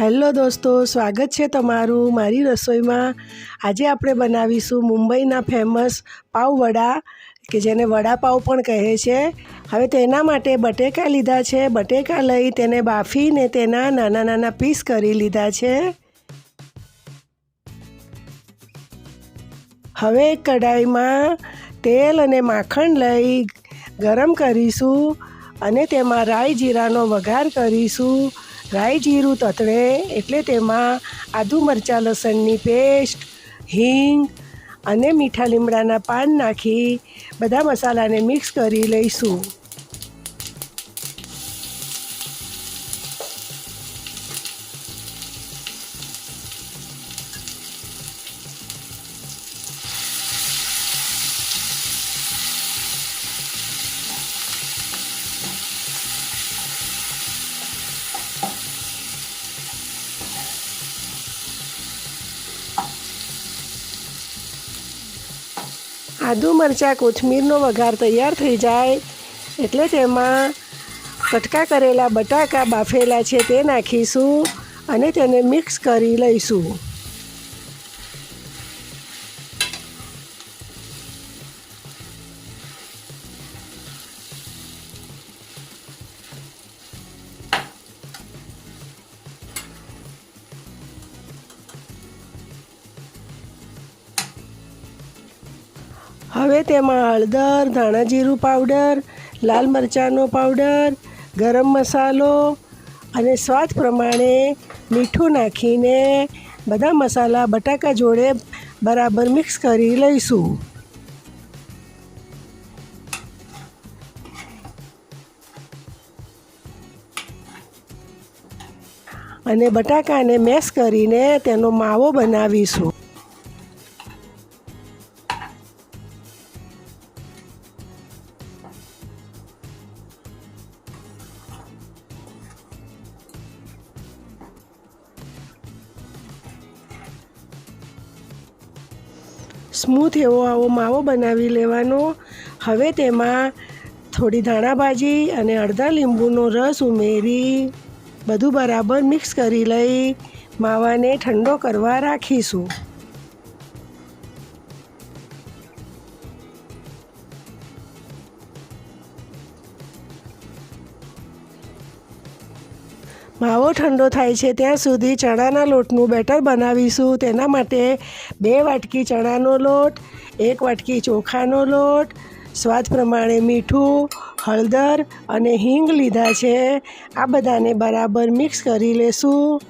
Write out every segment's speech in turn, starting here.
Hello દોસ્તો, સ્વાગત છે તમારું મારી રસોઈમાં. આજે આપણે બનાવીશું મુંબઈના ફેમસ પાઉવડા કે જેને વડાપાઉ પણ કહે છે. હવે તેના માટે બટેકા લીધા છે. બટેકા લઈ તેને બાફીને તેના નાના નાના પીસ કરી લીધા છે. હવે કઢાઈમાં તેલ અને માખણ લઈ ગરમ કરીશું અને તેમાં રાઈ જીરાનો વઘાર કરીશું. રાઈ જીરું તતડે એટલે તેમાં આદુ મરચાં લસણની પેસ્ટ, હિંગ અને મીઠા લીમડાના પાન નાખી બધા મસાલાને મિક્સ કરી લઈશું. આદુ મરચાં, કોથમીરનો વઘાર તૈયાર થઈ જાય એટલે તેમાં કટકા કરેલા બટાકા બાફેલા છે તે નાખીશું અને તેને મિક્સ કરી લઈશું. હવે તેમાં હળદર ધાણા જીરું પાવડર લાલ મરચાંનો પાવડર ગરમ મસાલો અને સ્વાદ પ્રમાણે મીઠું નાખીને બધા મસાલા બટાકા જોડે બરાબર મિક્સ કરી લઈશું. અને બટાકાને મેશ કરીને તેનો માવો બનાવીશું. સ્મૂથ એવો આવો માવો બનાવી લેવાનો. હવે તેમાં થોડી ધાણાભાજી અને અડધા લીંબુનો રસ ઉમેરી, બધું બરાબર મિક્સ કરી લઈ માવાને ઠંડો કરવા રાખીશું. માવો ઠંડો થાય છે, ત્યાં સુધી ચણાના લોટનું બેટર બનાવીશું. તેના માટે બે વાટકી ચણાનો લોટ, એક વાટકી ચોખાનો લોટ, સ્વાદ પ્રમાણે મીઠું, હળદર અને હિંગ લીધા છે. આ બધાને બરાબર મિક્સ કરી લેશું.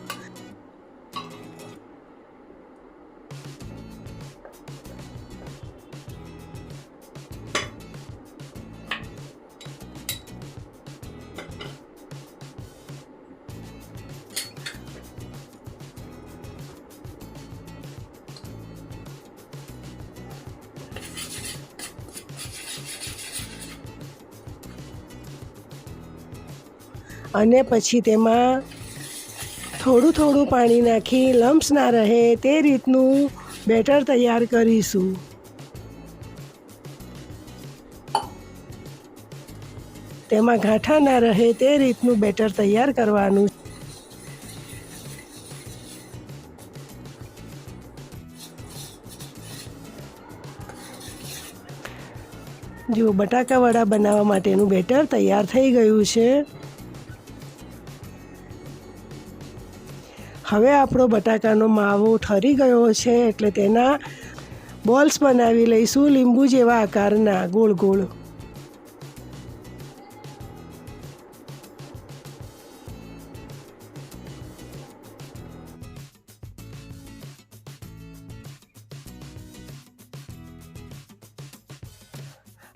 અને પછી તેમાં થોડું થોડું પાણી નાખી લમ્સ ના રહે તે રીતનું બેટર તૈયાર કરીશું. તેમાં ગાંઠા ના રહે તે રીતનું બેટર તૈયાર કરવાનું. જો બટાકાવડા બનાવવા માટેનું બેટર તૈયાર થઈ ગયું છે. હવે આપણો બટાકાનો માવો ઠરી ગયો છે એટલે તેના બોલ્સ બનાવી લઈશું લીંબુ જેવા આકારના, ગોળ ગોળ.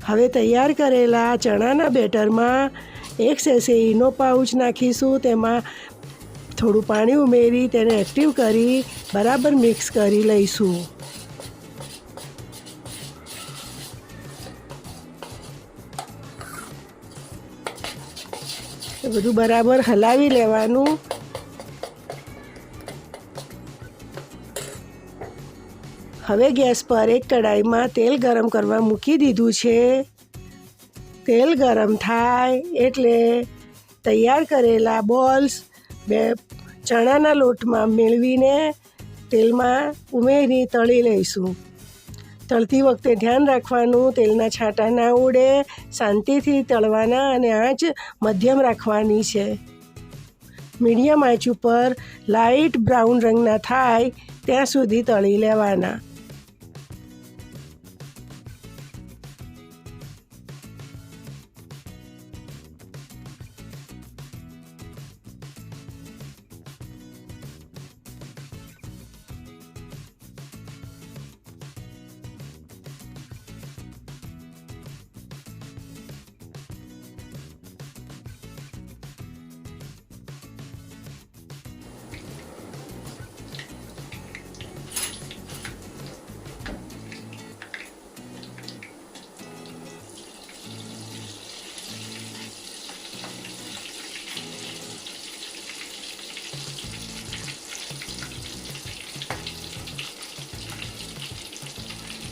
હવે તૈયાર કરેલા ચણાના બેટરમાં એક સેસે ઈનો પાઉચ નાખીશું, તેમાં થોડું પાણી ઉમેરી, તેને એક્ટિવ કરી, બરાબર મિક્સ કરી લઈશું. બધું બરાબર હલાવી લેવાનું. હવે ગેસ પર એક કડાઈમાં તેલ ગરમ કરવા મૂકી દીધું છે. તેલ ગરમ થાય એટલે તૈયાર કરેલા બોલ્સ બે ચણાના લોટમાં મેળવીને તેલમાં ઉમેરી તળી લઈશું. તળતી વખતે ધ્યાન રાખવાનું, તેલના છાંટા ના ઉડે, શાંતિથી તળવાના અને આંચ મધ્યમ રાખવાની છે. મીડિયમ આંચ ઉપર લાઇટ બ્રાઉન રંગના થાય, ત્યાં સુધી તળી લેવાના.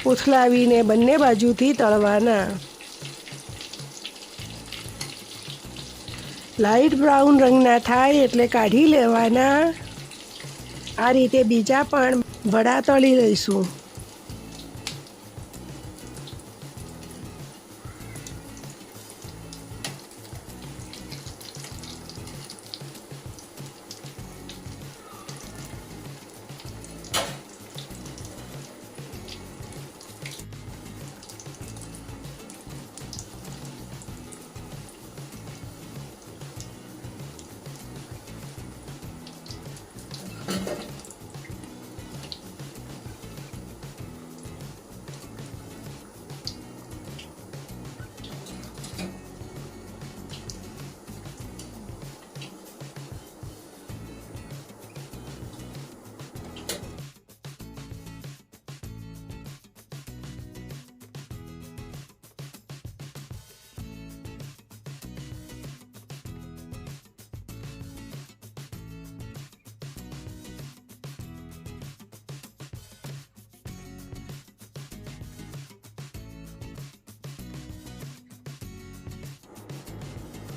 ઉથલાવીને બંને બાજુથી તળવાના. લાઇટ બ્રાઉન રંગના થાય એટલે કાઢી લેવાના. આ રીતે બીજા પણ વડા તળી લઈશું.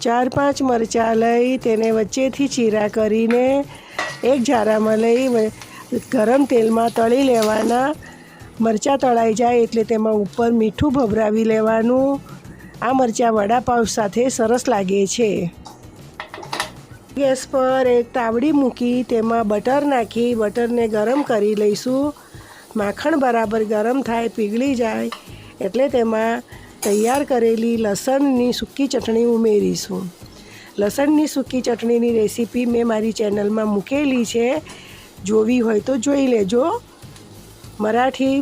ચાર પાંચ મરચાં લઈ તેને વચ્ચેથી ચીરા કરીને એક જારામાં લઈ ગરમ તેલમાં તળી લેવાના. મરચાં તળાઈ જાય એટલે તેમાં ઉપર મીઠું ભભરાવી લેવાનું. આ મરચાં વડાપાઉં સાથે સરસ લાગે છે. ગેસ પર એક તાવડી મૂકી તેમાં બટર નાખી, બટરને ગરમ કરી લઈશું. માખણ બરાબર ગરમ થાય, પીગળી જાય એટલે તેમાં તૈયાર કરેલી લસણની સૂકી ચટણી ઉમેરીશું. લસણની સૂકી ચટણીની રેસીપી મેં મારી ચેનલમાં મૂકેલી છે. જોવી હોય તો જોઈ લેજો. મરાઠી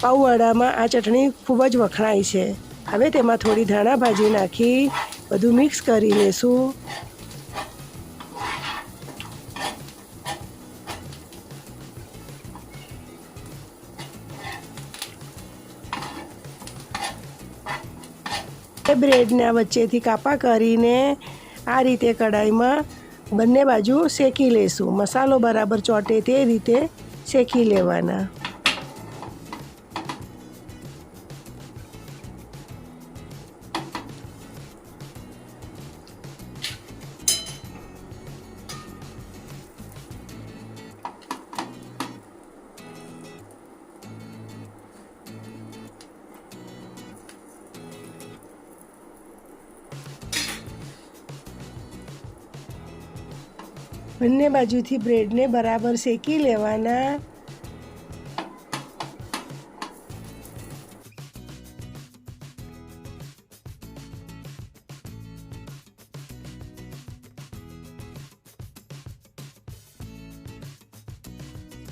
પાઉંવાડામાં આ ચટણી ખૂબ જ વખણાય છે. હવે તેમાં થોડી ધાણા ભાજી નાખી, બધું મિક્સ કરી લેશું. બ્રેડના વચ્ચેથી કાપા કરીને આ રીતે કઢાઈમાં બંને બાજુ શેકી લેશું. મસાલો બરાબર ચોટે તે રીતે શેકી લેવાના. બંને બાજુથી બ્રેડને બરાબર શેકી લેવાના.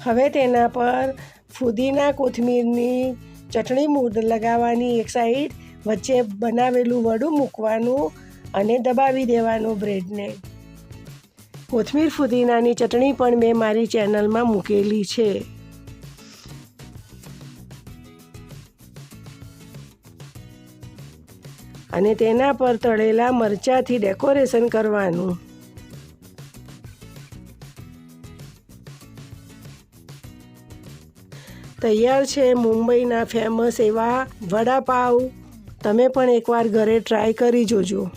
હવે તેના પર ફુદીના કોથમીરની ચટણી મૂડ લગાવવાની એક સાઈડ વચ્ચે બનાવેલું વડું મૂકવાનું અને દબાવી દેવાનું બ્રેડને. કોથમીર ફુદીનાની ચટણી પણ મેં મારી ચેનલમાં મૂકેલી છે. અને તેના પર તળેલા મરચાંથી ડેકોરેશન કરવાનું. તૈયાર છે મુંબઈના ફેમસ એવા વડાપાવ તમે પણ એકવાર ઘરે ટ્રાય કરી જોજો.